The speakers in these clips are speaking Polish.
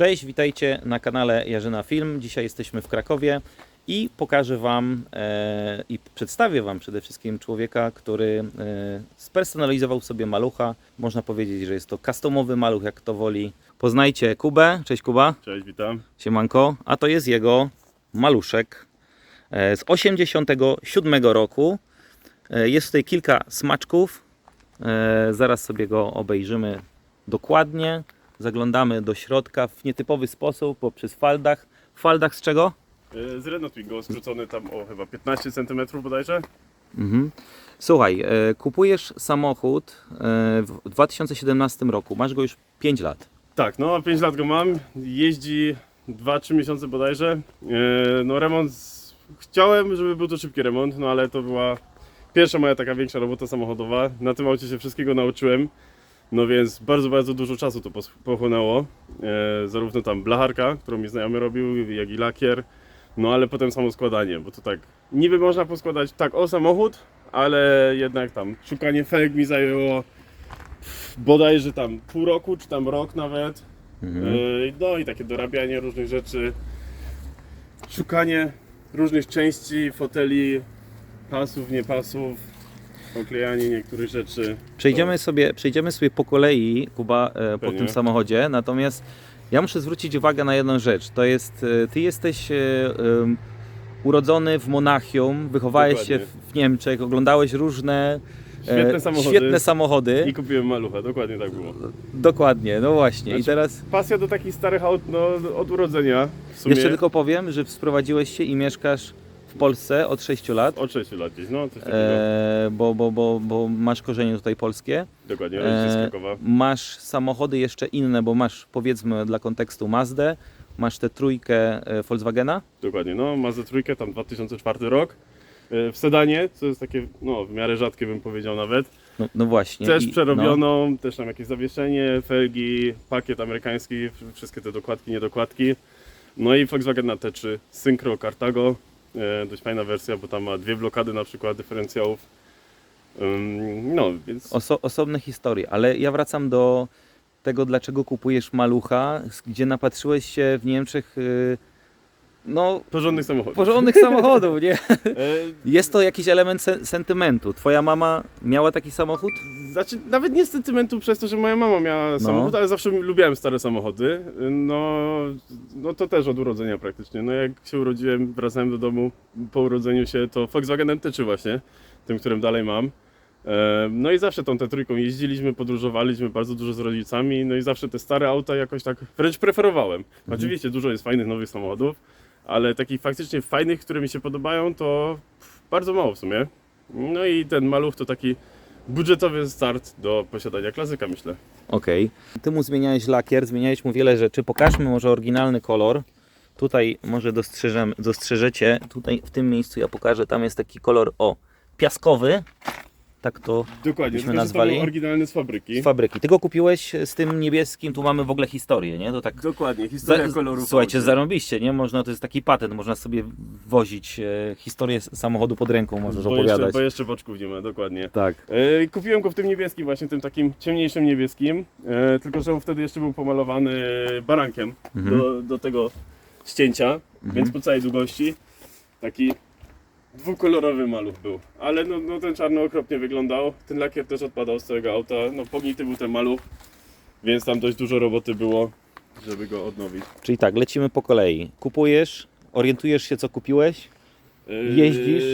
Cześć, witajcie na kanale Jarzyna Film. Dzisiaj jesteśmy w Krakowie i pokażę Wam e, i przedstawię Wam przede wszystkim człowieka, który e, spersonalizował sobie malucha. Można powiedzieć, że jest to customowy maluch, jak to woli. Poznajcie Kubę. Cześć Kuba. Cześć, witam. Siemanko. A to jest jego maluszek e, z 87 roku. E, Jest tutaj kilka smaczków. E, Zaraz sobie go obejrzymy dokładnie. Zaglądamy do środka w nietypowy sposób, bo przez faldach. W faldach z czego? E, Z Renault Twingo, skrócony tam o chyba 15 cm bodajże. Mhm. Słuchaj, e, kupujesz samochód e, w 2017 roku. Masz go już 5 lat. Tak, no 5 lat go mam, jeździ 2-3 miesiące bodajże. No remont, chciałem, żeby był to szybki remont, no ale to była pierwsza moja taka większa robota samochodowa. Na tym aucie się wszystkiego nauczyłem. No więc bardzo, bardzo dużo czasu to pochłonęło. E, zarówno tam blacharka, którą mi znajomy robił, jak i lakier. No ale potem samo składanie, bo to tak niby można poskładać tak o samochód, ale jednak tam szukanie felg mi zajęło bodajże tam pół roku, czy tam rok nawet. Mhm. E, No i takie dorabianie różnych rzeczy, szukanie różnych części, foteli, pasów, nie pasów, oklejanie niektórych rzeczy. Przejdziemy sobie, przejdziemy sobie po kolei, Kuba, e, po tym samochodzie. Natomiast ja muszę zwrócić uwagę na jedną rzecz. To jest, e, ty jesteś e, urodzony w Monachium, wychowałeś się Dokładnie. w, w Niemczech, oglądałeś różne Świetne samochody. świetne samochody. I kupiłem malucha, dokładnie tak było. Dokładnie, no właśnie. I Znaczy, teraz Pasja do takich starych aut no, od urodzenia. W sumie jeszcze tylko powiem, że sprowadziłeś się i mieszkasz w Polsce od 6 lat. od 6 lat gdzieś, no coś takiego. E, bo, bo, bo, bo masz korzenie tutaj polskie. Dokładnie, rodzice z E, Krakowa. masz samochody jeszcze inne, bo masz powiedzmy dla kontekstu Mazdę, masz tę trójkę e, Volkswagena. Dokładnie, no Mazda trójkę, tam 2004 rok. E, W sedanie, co jest takie, no w miarę rzadkie bym powiedział nawet. No, no właśnie. Też i- no, przerobioną, też tam jakieś zawieszenie, felgi, pakiet amerykański, wszystkie te dokładki, niedokładki. No i Volkswagen na T3 Synchro Cartago, e, dość fajna wersja, bo tam ma dwie blokady na przykład dyferencjałów. No, więc Oso, osobne historie, ale ja wracam do tego, dlaczego kupujesz malucha, gdzie napatrzyłeś się w Niemczech y, no, porządnych samochodów. porządnych samochodów, nie? E, Jest to jakiś element se sentymentu. Twoja mama miała taki samochód? Znaczy, nawet nie z sentymentu przez to, że moja mama miała samochód, ale zawsze lubiłem stare samochody. No, no to też od urodzenia praktycznie. No jak się urodziłem, wracałem do domu po urodzeniu się, to Volkswagenem T3 właśnie, tym, którym dalej mam. E, No i zawsze tą T3 jeździliśmy, podróżowaliśmy bardzo dużo z rodzicami, no i zawsze te stare auta jakoś tak wręcz preferowałem. Oczywiście dużo jest fajnych nowych samochodów, ale takich faktycznie fajnych, które mi się podobają, to bardzo mało w sumie. No i ten maluch to taki budżetowy start do posiadania klasyka, myślę. Okej. Ty mu zmieniałeś lakier, zmieniałeś mu wiele rzeczy. Pokażmy może oryginalny kolor. Tutaj może dostrzeżem, dostrzeżecie, tutaj w tym miejscu ja pokażę, tam jest taki kolor, o, piaskowy. Tak to Dokładnie, Byśmy tylko, nazwali? był oryginalny z fabryki. z fabryki. Ty go kupiłeś z tym niebieskim, tu mamy w ogóle historię, nie? To tak Dokładnie, historia Za- kolorów. Słuchajcie, zarąbiście, nie? Można, to jest taki patent, można sobie wozić e, historię samochodu pod ręką, możesz bo jeszcze, opowiadać. bo jeszcze boczków nie ma, dokładnie. Tak. E, kupiłem go w tym niebieskim, właśnie tym takim ciemniejszym niebieskim, e, tylko że wtedy jeszcze był pomalowany barankiem Mhm. do, do tego ścięcia, więc po całej długości taki dwukolorowy maluch był. Ale no, no ten czarny okropnie wyglądał, ten lakier też odpadał z całego auta, no pognity był ten maluch, więc tam dość dużo roboty było, żeby go odnowić. Czyli tak, lecimy po kolei. Kupujesz, orientujesz się co kupiłeś, Yy, Jeździsz?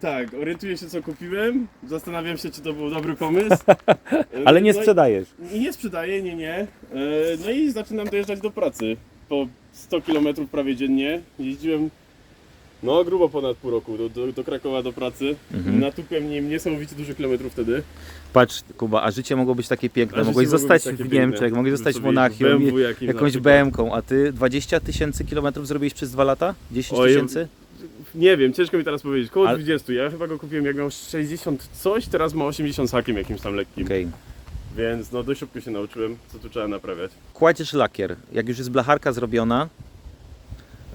Tak, orientuję się co kupiłem. Zastanawiam się, czy to był dobry pomysł. Yy, ale nie no sprzedajesz. Nie sprzedaję, nie, nie. Yy, No i zaczynam dojeżdżać do pracy. Po 100 km prawie dziennie. Jeździłem no grubo ponad pół roku do, do, do Krakowa do pracy. Mhm. Natupłem nim niesamowicie dużo kilometrów wtedy. Patrz, Kuba, a życie mogło być takie piękne. A życie Mogłeś mogło zostać być takie w piękne. Niemczech, mogłeś zostać w Sobie Monachium, BMW na jakąś przykład. BM-ką, a ty 20 tysięcy kilometrów zrobiłeś przez dwa lata? 10 Oj, tysięcy? Nie wiem, ciężko mi teraz powiedzieć. Koło Ale- 20. Ja chyba go kupiłem jak miał 60 coś, teraz ma 80 z hakiem jakimś tam lekkim. Okej. Więc no dość szybko się nauczyłem, co tu trzeba naprawiać. Kładziesz lakier. Jak już jest blacharka zrobiona,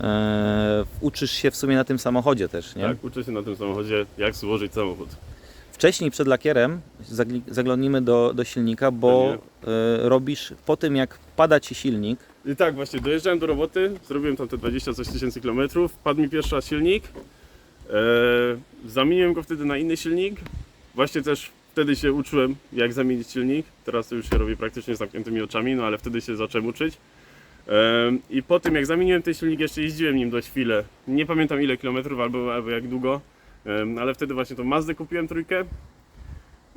e, uczysz się w sumie na tym samochodzie też, nie? Tak, uczę się na tym samochodzie, jak złożyć samochód. Wcześniej przed lakierem zaglądnimy do, do silnika, bo e, robisz po tym jak pada ci silnik, I tak, właśnie, dojeżdżałem do roboty, zrobiłem tam te 20 coś tysięcy kilometrów, padł mi pierwszy raz silnik, e, zamieniłem go wtedy na inny silnik, właśnie też wtedy się uczyłem, jak zamienić silnik, teraz to już się robi praktycznie z zamkniętymi oczami, no ale wtedy się zacząłem uczyć. I po tym, jak zamieniłem ten silnik, jeszcze jeździłem nim dość chwilę, nie pamiętam ile kilometrów albo, albo jak długo, ale wtedy właśnie tą Mazdę kupiłem trójkę,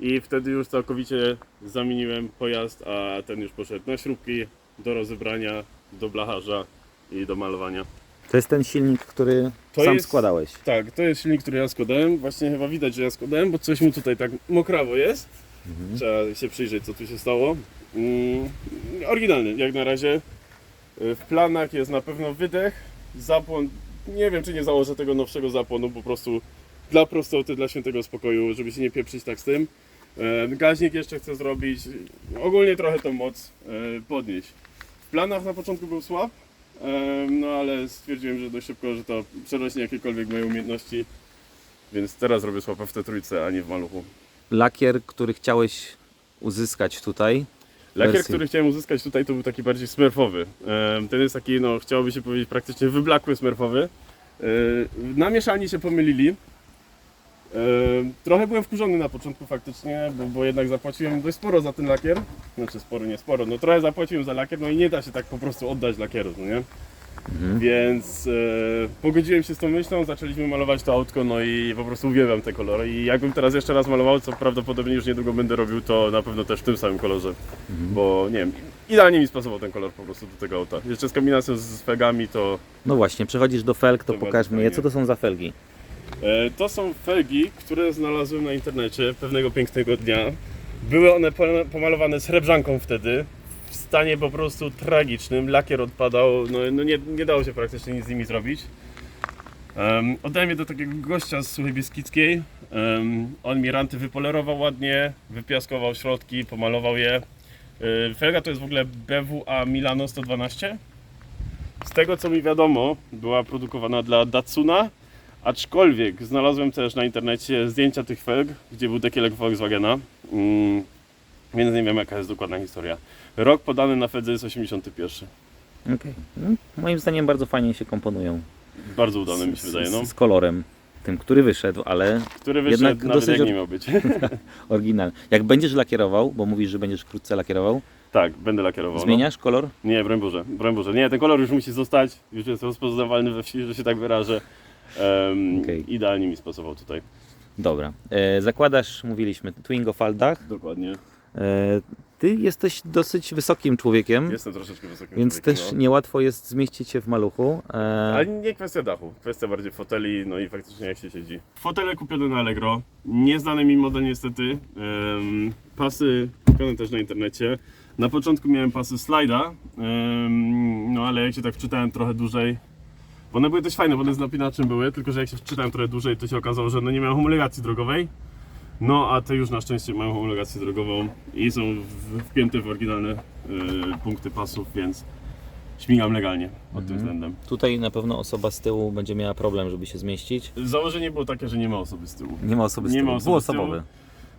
i wtedy już całkowicie zamieniłem pojazd, a ten już poszedł na śrubki, do rozebrania, do blacharza i do malowania. To jest ten silnik, który To sam jest- składałeś. Tak, to jest silnik, który ja składałem. Właśnie chyba widać, że ja składałem, bo coś mu tutaj tak mokrawo jest. Trzeba się przyjrzeć, co tu się stało. Mm, oryginalny, jak na razie. Y, W planach jest na pewno wydech, zapłon. Nie wiem, czy nie założę tego nowszego zapłonu, po prostu dla prostoty, dla świętego spokoju, żeby się nie pieprzyć tak z tym. E, Gaźnik jeszcze chcę zrobić. Ogólnie trochę tą moc e, podnieść. W planach na początku był słab, e, no ale stwierdziłem, że dość szybko, że to przerośnie jakiekolwiek moje umiejętności. Więc teraz robię słapa w te trójce, a nie w maluchu. Lakier, który chciałeś uzyskać tutaj. Lakier, Wersji. który chciałem uzyskać tutaj, to był taki bardziej smurfowy. Ten jest taki, no chciałoby się powiedzieć, praktycznie wyblakły smurfowy. E, Na mieszalni się pomylili. E, Trochę byłem wkurzony na początku faktycznie, bo, bo jednak zapłaciłem dość sporo za ten lakier. Znaczy sporo, nie sporo, no trochę zapłaciłem za lakier, no i nie da się tak po prostu oddać lakieru, no nie? Więc e, pogodziłem się z tą myślą, zaczęliśmy malować to autko, no i po prostu uwielbiam te kolory. I jakbym teraz jeszcze raz malował, co prawdopodobnie już niedługo będę robił, to na pewno też w tym samym kolorze. Bo nie wiem, idealnie mi spasował ten kolor po prostu do tego auta. Jeszcze z kombinacją z, fegami to No właśnie, przechodzisz do felg, to To pokaż bardzo mi je. Co to są za felgi? E, To są felgi, które znalazłem na internecie pewnego pięknego dnia. Były one po- pomalowane srebrzanką wtedy, w stanie po prostu tragicznym. Lakier odpadał, no, no nie, nie dało się praktycznie nic z nimi zrobić. Um, oddałem je do takiego gościa z Suchej Bieskickiej. Um, on mi ranty wypolerował ładnie, wypiaskował środki, pomalował je. E, Felga to jest w ogóle BWA Milano 112. Z tego co mi wiadomo, była produkowana dla Datsuna, Aczkolwiek znalazłem też na internecie zdjęcia tych felg, gdzie był dekielek Volkswagena, mm, więc nie wiem jaka jest dokładna historia. Rok podany na Fedze jest 81. Okej. No, moim zdaniem bardzo fajnie się komponują. Bardzo udany mi się wydaje, z, no. z kolorem, tym, który wyszedł, ale Który wyszedł jednak nawet dosyć jak od- nie miał być. oryginalny. Jak będziesz lakierował, bo mówisz, że będziesz wkrótce lakierował, tak, będę lakierował. no. zmieniasz kolor? Nie, broń Boże, broń Boże. Nie, ten kolor już musi zostać, już jest rozpoznawalny we wsi, że się tak wyrażę. Okej. Idealnie mi spasował tutaj. Dobra. E, zakładasz, mówiliśmy, Twingo faldach. Dokładnie. E, ty jesteś dosyć wysokim człowiekiem, Jestem troszeczkę wysokim więc człowiekiem, też no. niełatwo jest zmieścić się w maluchu. E, Ale nie kwestia dachu, kwestia bardziej foteli, no i faktycznie jak się siedzi. Fotele kupione na Allegro, nieznany mi model niestety. Pasy kupione też na internecie. Na początku miałem pasy slajda, em, no ale jak się tak wczytałem trochę dłużej, bo one były dość fajne, bo one z napinaczem były, tylko że jak się wczytałem trochę dłużej, to się okazało, że one nie mają homologacji drogowej. No a te już na szczęście mają homologację drogową i są w- wpięte w oryginalne e, punkty pasów, więc śmigam legalnie pod tym względem. tutaj na pewno osoba z tyłu będzie miała problem, żeby się zmieścić. Założenie było takie, że nie ma osoby z tyłu. Nie ma osoby z Nie tyłu, ma osoby z dwuosobowy.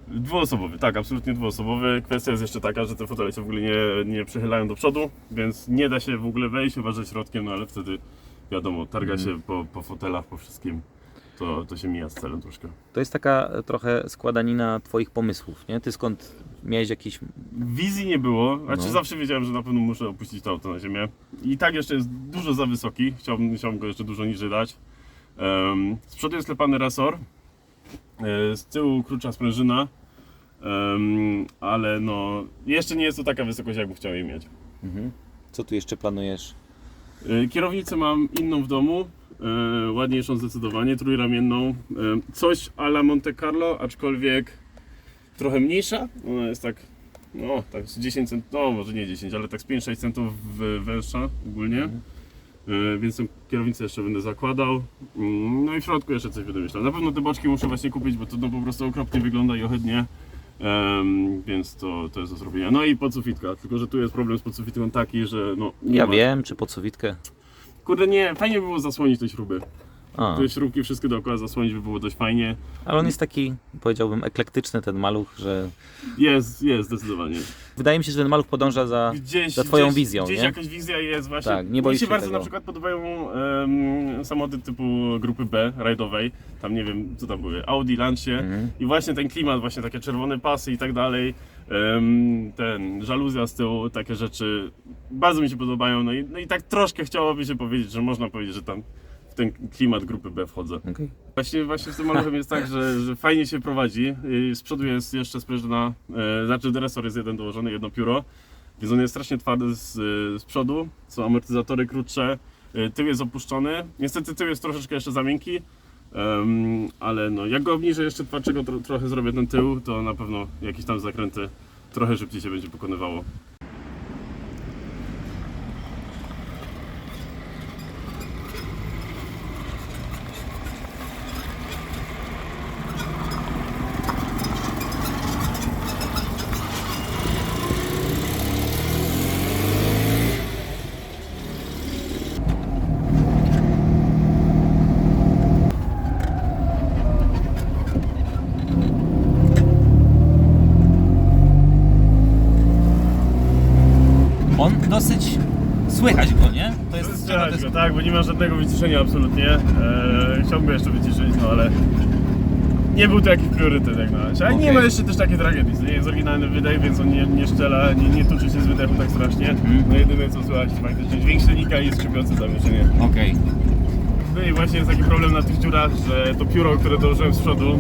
Dwuosobowy, tak, absolutnie dwuosobowy. Kwestia jest jeszcze taka, że te fotele się w ogóle nie, nie przychylają do przodu, więc nie da się w ogóle wejść, chyba że środkiem, no ale wtedy wiadomo, targa Mhm. się po, po fotelach, po wszystkim. To, to się mija z celem troszkę. To jest taka trochę składanina Twoich pomysłów, nie? Ty skąd miałeś jakiś... Wizji nie było, znaczy No. zawsze wiedziałem, że na pewno muszę opuścić to auto na ziemię. I tak jeszcze jest dużo za wysoki, chciałbym, chciałbym go jeszcze dużo niżej dać. Um, z przodu jest klepany resor, e, z tyłu krótsza sprężyna, em, ale no jeszcze nie jest to taka wysokość, jakbym chciał jej mieć. Mhm. Co tu jeszcze planujesz? E, Kierownicę mam inną w domu, e, ładniejszą zdecydowanie, trójramienną. E, coś a la Monte Carlo, aczkolwiek trochę mniejsza. Ona jest tak, no tak z 10 cent, no może nie 10, ale tak z 5-6 centów węższa ogólnie. E, Więc tą kierownicę jeszcze będę zakładał. Mm, No i w środku jeszcze coś będę myślał. Na pewno te boczki muszę właśnie kupić, bo to no, po prostu okropnie wygląda i ohydnie. Em, więc to, to jest do zrobienia. No i podsufitka, tylko że tu jest problem z podsufitką taki, że no nie Ja ma wiem, czy pod sowitkę. Kurde nie, fajnie by było zasłonić te śruby. A, te śrubki wszystkie dookoła zasłonić by było dość fajnie. ale on jest taki, powiedziałbym, eklektyczny ten maluch, że Jest, jest, zdecydowanie. wydaje mi się, że ten maluch podąża za... Gdzieś, za twoją gdzieś, wizją, Gdzieś nie? jakaś wizja jest właśnie. Tak, nie Mi boisz się się bardzo tego. na przykład podobają em, samochody typu grupy B, rajdowej. Tam nie wiem, co tam były, Audi, Lancia. Mhm. I właśnie ten klimat, właśnie takie czerwone pasy i tak dalej. Ten, żaluzja z tyłu, takie rzeczy bardzo mi się podobają. No i, no i tak troszkę chciałoby się powiedzieć, że można powiedzieć, że tam w ten klimat grupy B wchodzę. Okej. Właśnie, właśnie z tym maluchem jest tak, że, że fajnie się prowadzi. Yy, Z przodu jest jeszcze sprężyna, e, znaczy dresor jest jeden dołożony, jedno pióro. Więc on jest strasznie twardy z, y, z przodu, są amortyzatory krótsze, y, tył jest opuszczony. Niestety tył jest troszeczkę jeszcze za miękki, em, ale no, jak go obniżę jeszcze twardszego tro, trochę zrobię ten tył, to na pewno jakieś tam zakręty trochę szybciej się będzie pokonywało. On dosyć... Słychać go, nie? To jest... Słychać go, tak, bo nie ma żadnego wyciszenia absolutnie. E, chciałbym jeszcze wyciszyć, no ale nie był to jakiś priorytet jak na razie. Ale nie ma jeszcze też takiej tragedii. To nie jest oryginalny wydech, więc on nie, nie szczela, nie, nie tuczy się z wydechu tak strasznie. Mhm. No jedyne co słychać to faktycznie dźwięk silnika i skrzypiące zawieszenie. Okej. No i właśnie jest taki problem na tych dziurach, że to pióro, które dołożyłem z przodu,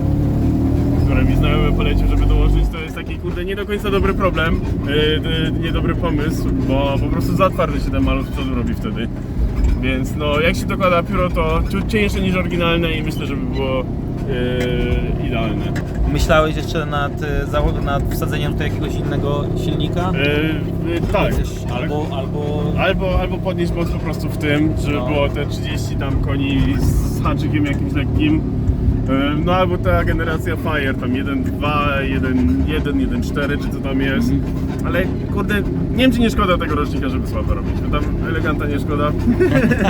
które mi znajomy polecił, żeby dołożyć, to jest taki kurde nie do końca dobry problem, yy, niedobry pomysł, bo po prostu za twardy się ten maluch z przodu robi wtedy. Więc no jak się dokłada pióro, to ciut cieńsze niż oryginalne i myślę, że by było yy, idealne. Myślałeś jeszcze nad, e, nad wsadzeniem tutaj jakiegoś innego silnika? Yy, yy, tak. Albo, albo... Albo, albo podnieść moc po prostu w tym, żeby No. było te 30 tam koni z haczykiem jakimś lekkim. Ym, No albo ta generacja Fire, tam 1.2, 1.1, 1.4 czy co tam jest. Ale kurde, nie wiem czy nie szkoda tego rocznika, żeby słabo robić, bo tam eleganta nie szkoda.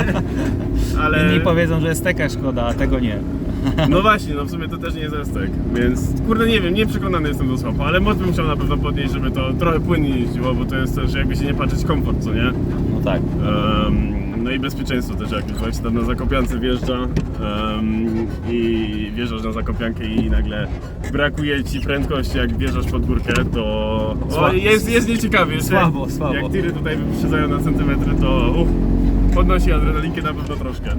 Ale Inni powiedzą, że jest taka szkoda, a tego nie. no właśnie, no w sumie to też nie jest estek, więc kurde nie wiem, nie przekonany jestem do słapa, ale moc bym chciał na pewno podnieść, żeby to trochę płynniej jeździło, bo to jest też jakby się nie patrzeć komfort, co nie? No tak. Em, no i bezpieczeństwo też jak się tam na Zakopiance wjeżdża em, i wjeżdżasz na Zakopiankę i nagle brakuje ci prędkości jak wjeżdżasz pod górkę, to o, Słabo. jest, jest nieciekawie. Jeszcze Słabo, słabo. Jak tiry tutaj wyprzedzają na centymetry, to uff, podnosi adrenalinkę na pewno troszkę.